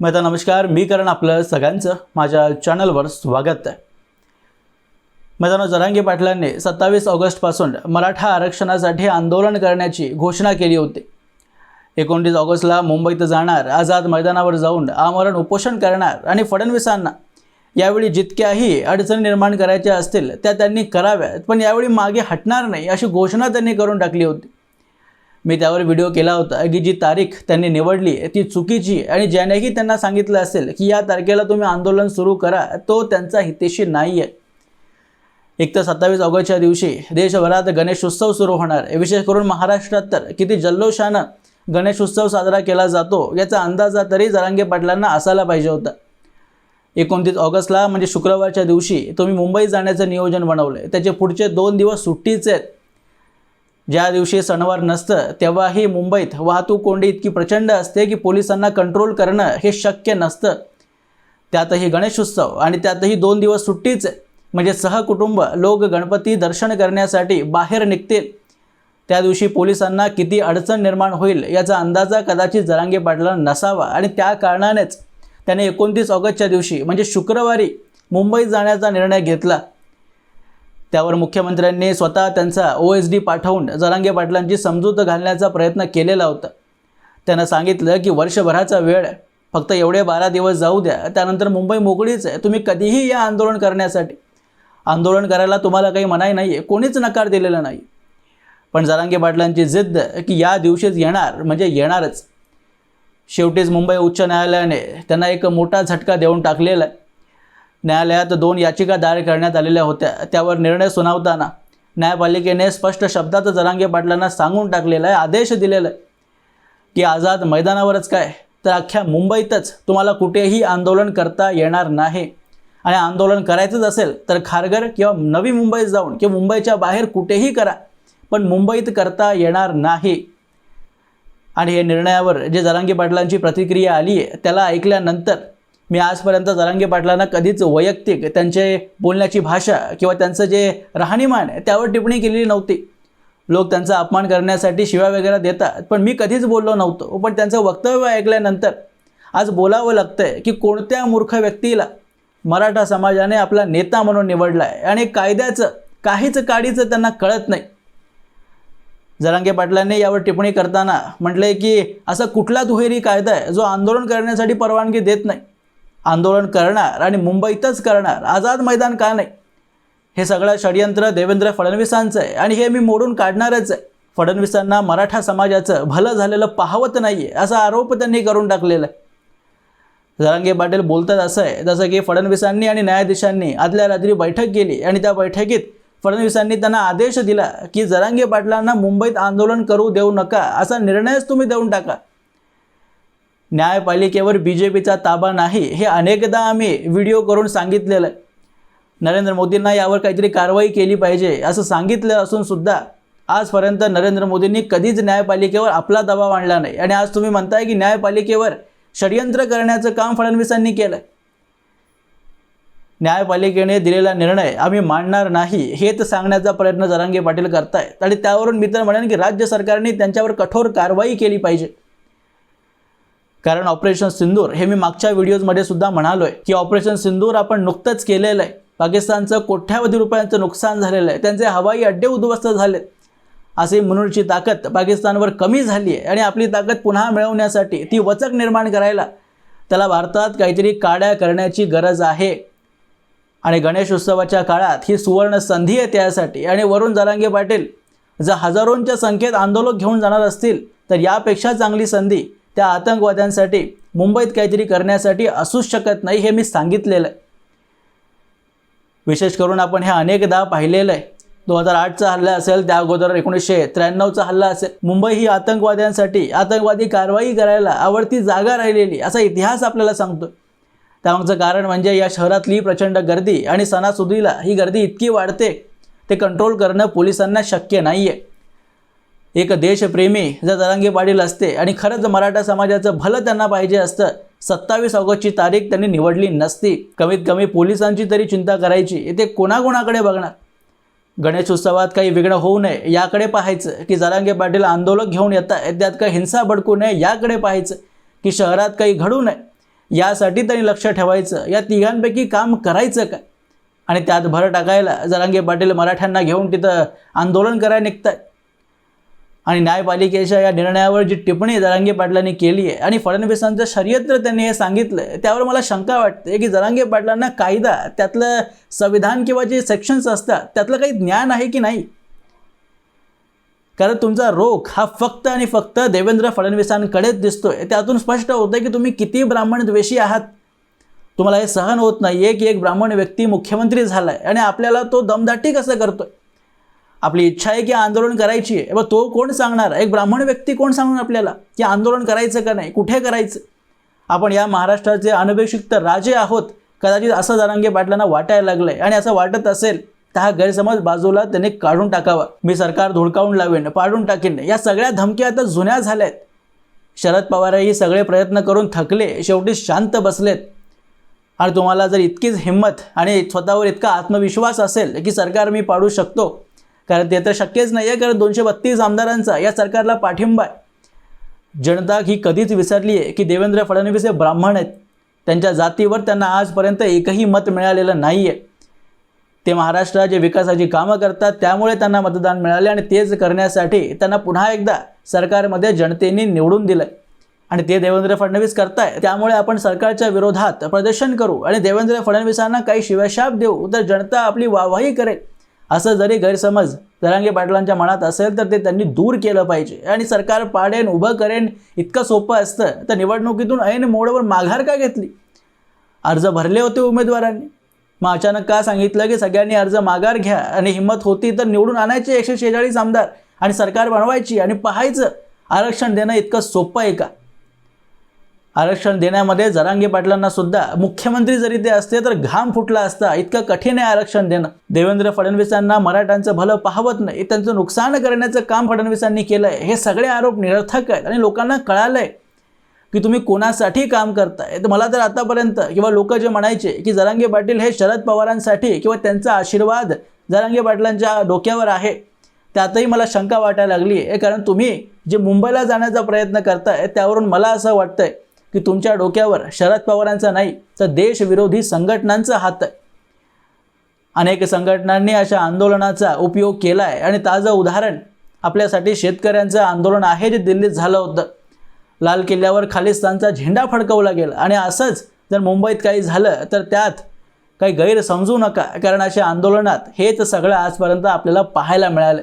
मेहता नमस्कार मी करण आपलं सगळ्यांचं माझ्या चॅनलवर स्वागत आहे. मैदाना जरांगी पाटलांनी सत्तावीस ऑगस्टपासून मराठा आरक्षणासाठी आंदोलन करण्याची घोषणा केली होती. एकोणतीस ऑगस्टला मुंबईत जाणार आझाद मैदानावर जाऊन आमरण उपोषण करणार आणि फडणवीसांना यावेळी जितक्याही अडचणी निर्माण करायच्या असतील त्या त्यांनी कराव्यात. पण यावेळी मागे हटणार नाही अशी घोषणा त्यांनी करून टाकली होती. मी त्यावर व्हिडिओ केला होता की जी तारीख त्यांनी निवडली ती चुकीची आणि ज्यानेही त्यांना सांगितलं असेल की या तारखेला तुम्ही आंदोलन सुरू करा तो त्यांचा हितेशी नाही आहे एक तर सत्तावीस ऑगस्टच्या दिवशी देशभरात गणेशोत्सव सुरू होणार आहे. विशेष करून महाराष्ट्रात तर किती जल्लोषानं गणेशोत्सव साजरा केला जातो याचा अंदाजा तरी जरांगे पाटलांना असायला पाहिजे होता. एकोणतीस ऑगस्टला म्हणजे शुक्रवारच्या दिवशी तुम्ही मुंबई जाण्याचं नियोजन बनवलं आहे त्याचे पुढचे दोन दिवस सुट्टीचे आहेत. ज्या दिवशी सणवार नसतं तेव्हाही मुंबईत वाहतूक कोंडी इतकी प्रचंड असते की पोलिसांना कंट्रोल करणं हे शक्य नसतं. त्यातही गणेशोत्सव आणि त्यातही दोन दिवस सुट्टीच म्हणजे सहकुटुंब लोक गणपती दर्शन करण्यासाठी बाहेर निघतील. त्या दिवशी पोलिसांना किती अडचण निर्माण होईल याचा अंदाजा कदाचित जरांगे पाटलांना नसावा आणि त्या कारणानेच त्याने एकोणतीस ऑगस्टच्या दिवशी म्हणजे शुक्रवारी मुंबईत जाण्याचा निर्णय घेतला. त्यावर मुख्यमंत्र्यांनी स्वतः त्यांचा ओ एस डी पाठवून जरांगे पाटलांची समजूत घालण्याचा प्रयत्न केलेला होता. त्यानं सांगितलं की वर्षभराचा वेळ फक्त एवढे बारा दिवस जाऊ द्या त्यानंतर मुंबई मोकळीच आहे तुम्ही कधीही या आंदोलन करण्यासाठी. आंदोलन करायला तुम्हाला काही मनाई नाही आहे कोणीच नकार दिलेला नाही. पण जरांगे पाटलांची जिद्द की या दिवशीच येणार म्हणजे येणारच. शेवटीच मुंबई उच्च न्यायालयाने त्यांना एक मोठा झटका देऊन टाकलेला आहे. न्यायालयात दोन याचिका दायर करण्यात आलेल्या होत्या. त्यावर निर्णय सुनावताना न्यायपालिकेने स्पष्ट शब्दात जरांगे पाटलांना सांगून टाकलेला आहे आदेश दिलेला आहे की आझाद मैदानावरच काय? तर अख्ख्या मुंबईतच तुम्हाला कुठेही आंदोलन करता येणार नाही. आणि आंदोलन करायचंच असेल तर खारघर किंवा नवी मुंबईत जाऊन किंवा मुंबईच्या बाहेर कुठेही करा पण मुंबईत करता येणार नाही. आणि हे निर्णयावर जे जरांगे पाटलांची प्रतिक्रिया आली आहे त्याला ऐकल्यानंतर मी आजपर्यंत जरांगे पाटलांना कधीच वैयक्तिक त्यांचे बोलण्याची भाषा किंवा त्यांचं जे राहणीमान आहे त्यावर टिप्पणी केलेली नव्हती. लोक त्यांचा अपमान करण्यासाठी शिव्या वगैरे देतात पण मी कधीच बोललो नव्हतो पण त्यांचं वक्तव्य ऐकल्यानंतर आज बोलावं लागतंय की कोणत्या मूर्ख व्यक्तीला मराठा समाजाने आपला नेता म्हणून निवडला आहे आणि कायद्याचं काहीच काडीचं त्यांना कळत नाही. जरांगे पाटलांनी यावर टिप्पणी करताना म्हटले की असा कुठला दुहेरी कायदा आहे जो आंदोलन करण्यासाठी परवानगी देत नाही? आंदोलन करणार आणि मुंबईतच करणार. आझाद मैदान का नाही? हे सगळं षडयंत्र देवेंद्र फडणवीसांचं आहे आणि हे मी मोडून काढणारच आहे. फडणवीसांना मराठा समाजाचं भलं झालेलं पाहवत नाही आहे असा आरोप त्यांनी करून टाकलेला आहे. जरांगे पाटील बोलतात असं आहे जसं की फडणवीसांनी आणि न्यायाधीशांनी आदल्या रात्री बैठक केली आणि त्या बैठकीत फडणवीसांनी त्यांना आदेश दिला की जरांगे पाटलांना मुंबईत आंदोलन करू देऊ नका असा निर्णयच तुम्ही देऊन टाका. न्यायपालिकेवर बी जे पीचा ताबा नाही हे अनेकदा आम्ही व्हिडिओ करून सांगितलेलं आहे. नरेंद्र मोदींना यावर काहीतरी कारवाई केली पाहिजे असं सांगितलं असून सुद्धा आजपर्यंत नरेंद्र मोदींनी कधीच न्यायपालिकेवर आपला दबाव आणला नाही. आणि आज तुम्ही म्हणताय की न्यायपालिकेवर षडयंत्र करण्याचं काम फडणवीसांनी केलं न्यायपालिकेने दिलेला निर्णय आम्ही मांडणार नाही हेच सांगण्याचा प्रयत्न जरांगे पाटील करतायत. आणि त्यावरून मी तर म्हणेन की राज्य सरकारने त्यांच्यावर कठोर कारवाई केली पाहिजे. कारण ऑपरेशन सिंदूर हे मी मागच्या व्हिडिओजमध्ये सुद्धा म्हणालो आहे की ऑपरेशन सिंदूर आपण नुकतंच केलेलं आहे. पाकिस्तानचं कोट्यावधी रुपयांचं नुकसान झालेलं आहे. त्यांचे हवाई अड्डे उद्ध्वस्त झालेत. असे म्हणूनची ताकद पाकिस्तानवर कमी झाली आहे आणि आपली ताकद पुन्हा मिळवण्यासाठी ती वचक निर्माण करायला त्याला भारतात काहीतरी काड्या करण्याची गरज आहे. आणि गणेश उत्सवाच्या काळात ही सुवर्ण संधी आहे त्यासाठी. आणि वरून जरांगे पाटील जर हजारोंच्या संख्येत आंदोलक घेऊन जाणार असतील तर यापेक्षा चांगली संधी त्या आतंकवाद्यांसाठी मुंबईत काहीतरी करण्यासाठी असूच शकत नाही हे मी सांगितलेलं आहे. विशेष करून आपण हे अनेकदा पाहिलेलं आहे. दोन हजार आठचा हल्ला असेल त्या अगोदर एकोणीसशे त्र्याण्णवचा हल्ला असेल मुंबई ही आतंकवाद्यांसाठी आतंकवादी कारवाई करायला आवडती जागा राहिलेली असा इतिहास आपल्याला सांगतो. त्यामागचं कारण म्हणजे या शहरातली प्रचंड गर्दी आणि सणासुदीला ही गर्दी इतकी वाढते ते कंट्रोल करणं पोलिसांना शक्य नाही आहे एक देशप्रेमी जर जरांगे पाटील असते आणि खरंच मराठा समाजाचं भलं त्यांना पाहिजे असतं सत्तावीस ऑगस्टची तारीख त्यांनी निवडली नसती. कमीत कमी पोलिसांची तरी चिंता करायची. ते कोणाकोणाकडे बघणार? गणेशोत्सवात काही विघ्न होऊ नये याकडे पाहायचं. की जरांगे पाटील आंदोलक घेऊन येत आहेत त्यात काही हिंसा भडकू नये याकडे पाहायचं. की शहरात काही घडू नये यासाठी त्यांनी लक्ष ठेवायचं. या तिघांपैकी काम करायचं काय आणि त्यात भर टाकायला जरांगे पाटील मराठ्यांना घेऊन तिथं आंदोलन करायला निघतात आणि न्यायपालिकेच्या या निर्णयावर जी टिप्पणी जरांगे पाटलांनी केली आहे आणि फडणवीसांचं शर्यत्र त्यांनी हे सांगितलं त्यावर मला शंका वाटते की जरांगे पाटलांना कायदा त्यातलं संविधान किंवा जे सेक्शन्स असतात त्यातलं काही ज्ञान आहे की नाही? कारण तुमचा रोख हा फक्त आणि फक्त देवेंद्र फडणवीसांकडेच दिसतोय. त्यातून स्पष्ट होतं की तुम्ही किती ब्राह्मण द्वेषी आहात. तुम्हाला हे सहन होत नाही आहे की एक ब्राह्मण व्यक्ती मुख्यमंत्री झाला आहे आणि आपल्याला तो दमदाटी कसं करतोय? आपली इच्छा आहे की आंदोलन करायची आहे. बघ तो कोण सांगणार? एक ब्राह्मण व्यक्ती कोण सांगणार आपल्याला की आंदोलन करायचं का नाही? कुठे करायचं? आपण या महाराष्ट्राचे अनपेक्षित राजे आहोत. कदाचित असं जरांगे पाटलांना वाटायला लागलंय. आणि असं वाटत असेल तर हा गैरसमज बाजूला त्याने काढून टाकावा. मी सरकार धुडकावून लावेन पाडून टाकेन. या सगळ्या धमक्या आता जुन्या झाल्यात. शरद पवारही सगळे प्रयत्न करून थकले. शेवटी शांत बसलेत. आणि तुम्हाला जर इतकीच हिंमत आणि स्वतःवर इतका आत्मविश्वास असेल की सरकार मी पाडू शकतो कारण ते तर शक्यच नाही आहे कारण दोनशे बत्तीस आमदारांचा या सरकारला पाठिंबा आहे. जनता ही कधीच विसरली आहे की देवेंद्र फडणवीस हे ब्राह्मण आहेत. त्यांच्या जातीवर त्यांना आजपर्यंत एकही मत मिळालेलं नाही आहे ते महाराष्ट्राचे विकासाची कामं करतात त्यामुळे त्यांना मतदान मिळाले आणि तेच करण्यासाठी त्यांना पुन्हा एकदा सरकारमध्ये जनतेने निवडून दिलं आणि ते देवेंद्र फडणवीस करताय त्यामुळे आपण सरकारच्या विरोधात प्रदर्शन करू आणि देवेंद्र फडणवीसांना काही शिवशाप देऊ तर जनता आपली वाहवाही करेल. असं जरी गैरसमज जरांगे पाटलांच्या मनात असेल तर ते त्यांनी दूर केलं पाहिजे. आणि सरकार पाडेन उभं करेन इतकं सोपं असतं. तर निवडणुकीतून ऐन मोडवर माघार का घेतली? अर्ज भरले होते उमेदवारांनी. मग अचानक का सांगितलं की सगळ्यांनी अर्ज माघार घ्या आणि हिंमत होती तर निवडून आणायचे एकशे शेहेचाळीस आमदार. आणि सरकार बनवायची आणि पाहायचं. आरक्षण देणं इतकं सोपं आहे का? आरक्षण देण्यामध्ये जरांगे पाटलांना सुद्धा मुख्यमंत्री जरी ते असते तर घाम फुटला असता इतकं कठीण आहे आरक्षण देणं. देवेंद्र फडणवीसांना मराठ्यांचं भलं पाहवत नाही त्यांचं नुकसान करण्याचं काम फडणवीसांनी केलंय. हे सगळे आरोप निरर्थक आहेत आणि लोकांना कळालंय की तुम्ही कोणासाठी काम करताय. तर मला तर आतापर्यंत किंवा लोक जे म्हणायचे की जरांगे पाटील हे शरद पवारांसाठी किंवा त्यांचा आशीर्वाद जरांगे पाटलांच्या डोक्यावर आहे त्यातही मला शंका वाटायला लागली आहे कारण तुम्ही जे मुंबईला जाण्याचा प्रयत्न करताय त्यावरून मला असं वाटतंय की तुमच्या डोक्यावर शरद पवारांचा नाही तर देशविरोधी संघटनांचा हात आहे. अनेक संघटनांनी अशा आंदोलनाचा उपयोग केला आहे आणि ताजं उदाहरण आपल्यासाठी शेतकऱ्यांचं आंदोलन आहे जे दिल्लीत झालं होतं. लाल किल्ल्यावर खालिस्तानचा झेंडा फडकवला गेला. आणि असंच जर मुंबईत काही झालं तर त्यात काही गैर समजू नका कारण अशा आंदोलनात हेच सगळं आजपर्यंत आपल्याला पाहायला मिळालं.